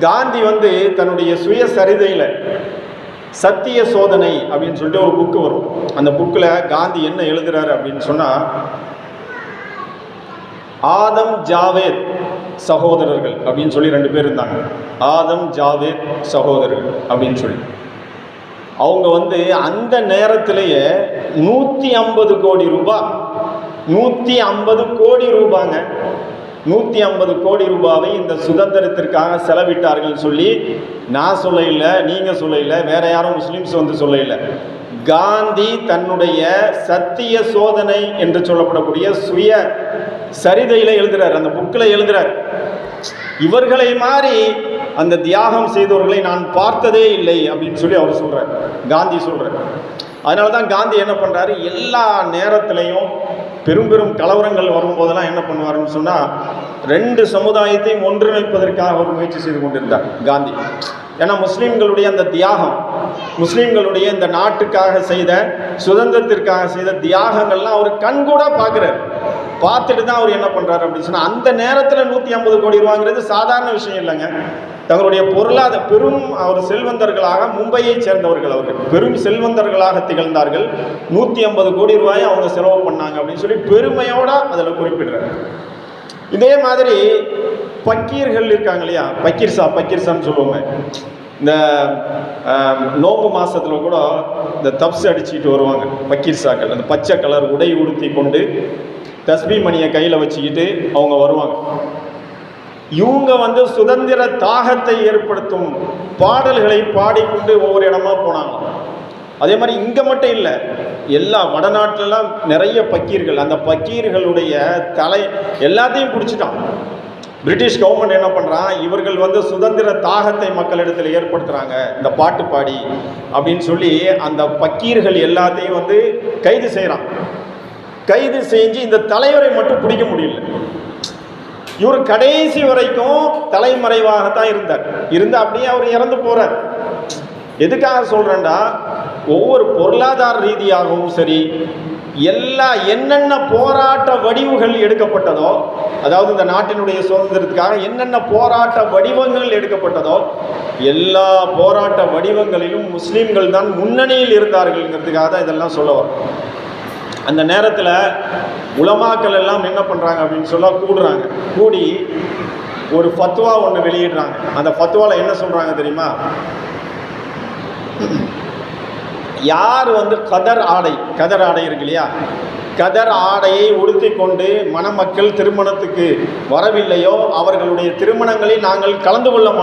காந்தி வந்து தன்னுடைய சுயசரிதையில் சத்திய சோதனை அப்படின்னு சொல்லிட்டு ஒரு புக்கு வரும். அந்த புக்கில் காந்தி என்ன எழுதுறாரு அப்படின்னு சொன்னால் ஆதம் ஜாவேத் சகோதரர்கள் அப்படின்னு சொல்லி ரெண்டு பேர் இருந்தாங்க. ஆதம் ஜாவேத் சகோதரர்கள் அப்படின்னு சொல்லி. அவங்க வந்து அந்த நேரத்திலேயே நூற்றி ஐம்பது கோடி ரூபாய் நூற்றி ஐம்பது கோடி ரூபாங்க. நூற்றி ஐம்பது கோடி ரூபாவை இந்த சுதந்திரத்திற்காக செலவிட்டார்கள் சொல்லி நான் சொல்ல இல்லை நீங்கள் சொல்ல இல்லை வேற யாரும் முஸ்லீம்ஸ் வந்து சொல்ல இல்லை காந்தி தன்னுடைய சத்திய சோதனை என்று சொல்லப்படக்கூடிய சுய சரிதையில் எழுதுறார் அந்த புக்கில் எழுதுறார். இவர்களை மாதிரி அந்த தியாகம் செய்தவர்களை நான் பார்த்ததே இல்லை அப்படின்னு சொல்லி அவர் சொல்கிறார் காந்தி சொல்கிறார் அதனால தான் காந்தி என்ன பண்ணுறாரு எல்லா நேரத்திலையும் பெரும் பெரும் கலவரங்கள் வரும்போதெல்லாம் என்ன பண்ணுவாருன்னு சொன்னால் ரெண்டு சமுதாயத்தையும் ஒன்றிணைப்பதற்காக அவர் முயற்சி செய்து கொண்டிருந்தார் காந்தி. ஏன்னா முஸ்லீம்களுடைய அந்த தியாகம் முஸ்லீம்களுடைய இந்த நாட்டுக்காக செய்த சுதந்திரத்திற்காக செய்த தியாகங்கள்லாம் அவர் கண்கூட பார்க்குறாரு. பார்த்துட்டு தான் அவர் என்ன பண்ணுறாரு அப்படின்னு சொன்னால் அந்த நேரத்தில் நூற்றி ஐம்பது கோடி ரூபாங்கிறது சாதாரண விஷயம் இல்லைங்க. தங்களுடைய பொருளாதார பெரும் அவர் செல்வந்தர்களாக மும்பையை சேர்ந்தவர்கள் அவர்கள். பெரும் செல்வந்தர்களாக திகழ்ந்தார்கள். நூற்றி ஐம்பது கோடி ரூபாயை அவங்க செலவு பண்ணாங்க அப்படின்னு சொல்லி பெருமையோட அதில் குறிப்பிடுறாங்க இதே மாதிரி பக்கீர்கள் இருக்காங்க இல்லையா? பக்கீர்சா பக்கீர்சான்னு சொல்லுவாங்க இந்த நோம்பு மாதத்தில் கூட இந்த தப்ஸ் அடிச்சுக்கிட்டு வருவாங்க. பக்கீர்சாக்கள் அந்த பச்சை கலர் உடை உடுத்தி கொண்டு தஸ்மி மணியை கையில் வச்சுக்கிட்டு அவங்க வருவாங்க. இவங்க வந்து சுதந்திர தாகத்தை ஏற்படுத்தும் பாடல்களை பாடிக்கொண்டு ஒவ்வொரு இடமா போனாங்க. அதே மாதிரி இங்கே மட்டும் இல்லை எல்லா வடநாட்டிலலாம் நிறைய பக்கீர்கள். அந்த பக்கீர்களுடைய தலை எல்லாத்தையும் பிடிச்சிட்டான். பிரிட்டிஷ் கவர்மெண்ட் என்ன பண்ணுறான் இவர்கள் வந்து சுதந்திர தாகத்தை மக்களிடத்தில் ஏற்படுத்துகிறாங்க இந்த பாட்டு பாடி அப்படின்னு சொல்லி அந்த பக்கீர்கள் எல்லாத்தையும் வந்து கைது செய்கிறான் கைது செஞ்சு இந்த தலைவரை மட்டும் பிடிக்க முடியல. இவர் கடைசி வரைக்கும் தலைமறைவாகத்தான் இருந்தார். இருந்து அப்படியே அவர் இறந்து போகிறார் எதுக்காக சொல்கிறேன்டா ஒவ்வொரு பொருளாதார ரீதியாகவும் சரி எல்லா என்னென்ன போராட்ட வடிவுகள் எடுக்கப்பட்டதோ அதாவது இந்த நாட்டினுடைய சுதந்திரத்துக்காக என்னென்ன போராட்ட வடிவங்கள் எடுக்கப்பட்டதோ எல்லா போராட்ட வடிவங்களிலும் முஸ்லீம்கள் தான் முன்னணியில் இருந்தார்கள்ங்கிறதுக்காக தான் இதெல்லாம் சொல்ல வரும். அந்த நேரத்தில் உலமாக்கள் எல்லாம் என்ன பண்ணுறாங்க அப்படின்னு சொல்ல கூடுறாங்க. கூடி ஒரு ஃபத்வா ஒன்று வெளியிடுறாங்க. அந்த ஃபத்வாவில் என்ன சொல்கிறாங்க தெரியுமா? யார் வந்து கதர் ஆடை கதர் ஆடை இருக்கு இல்லையா? கதர் ஆடையை உடுத்தி கொண்டு மணமக்கள் திருமணத்துக்கு வரவில்லையோ அவர்களுடைய திருமணங்களில் நாங்கள் கலந்து கொள்ள மாட்டோம்.